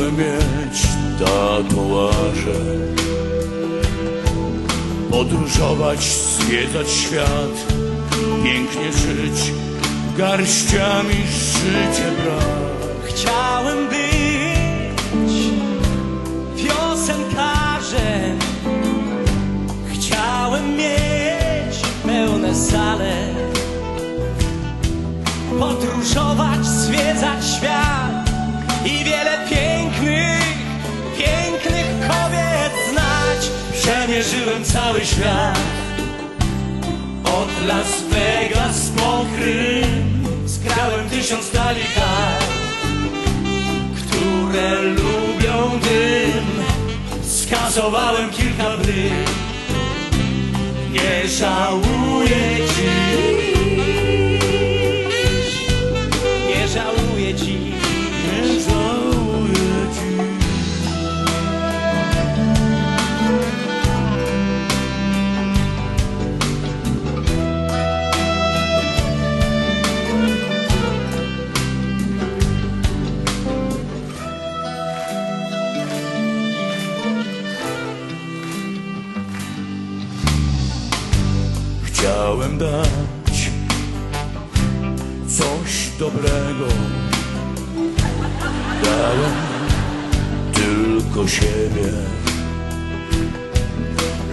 chciały mieć tatuaże. Podróżować, zwiedzać świat Pięknie żyć, garściami życie brać. Chciałem być piosenkarzem. Chciałem mieć pełne sale. Podróżować, zwiedzać świat i Przemierzyłem cały świat. Od Las Vegas po Krym Skrałem tysiąc kart które lubią dym. Skasowałem kilka bryk Nie żałuję Chciałem dać coś dobrego. Dałem tylko siebie.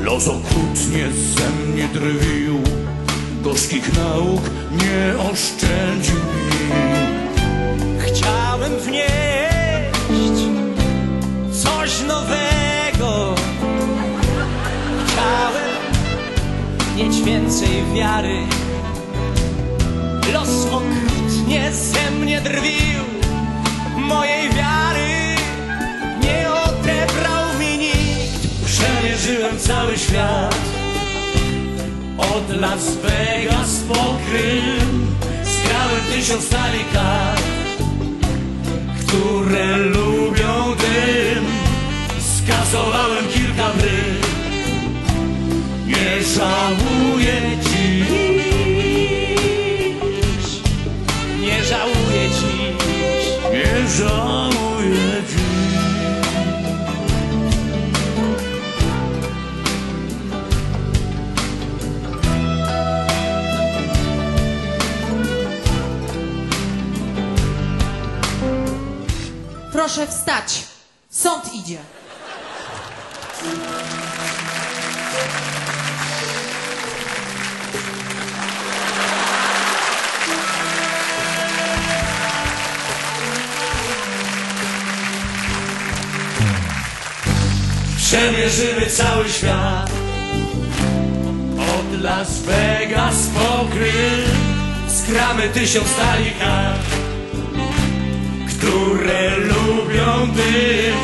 Los okrutnie ze mnie drwił, gorzkich nauk nie oszczędził mi. Chciałem wnieść wiary. Los okrutnie ze mnie drwił Mojej wiary. Nie odebrał mi nikt. Przemierzyłem cały świat. Od Las Vegas po Krym Skrałem tysiąc kart które lubią dym. Skasowałem kilka bryk Nie żałuję Proszę wstać. Sąd idzie. Przemierzymy cały świat Od Las Vegas po Krym Skramy tysiąc talii kart Które lubią dym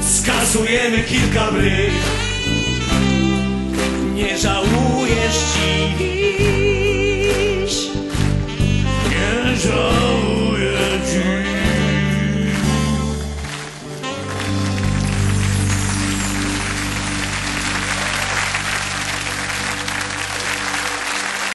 Skasujemy kilka bryk Nie żałujesz dziś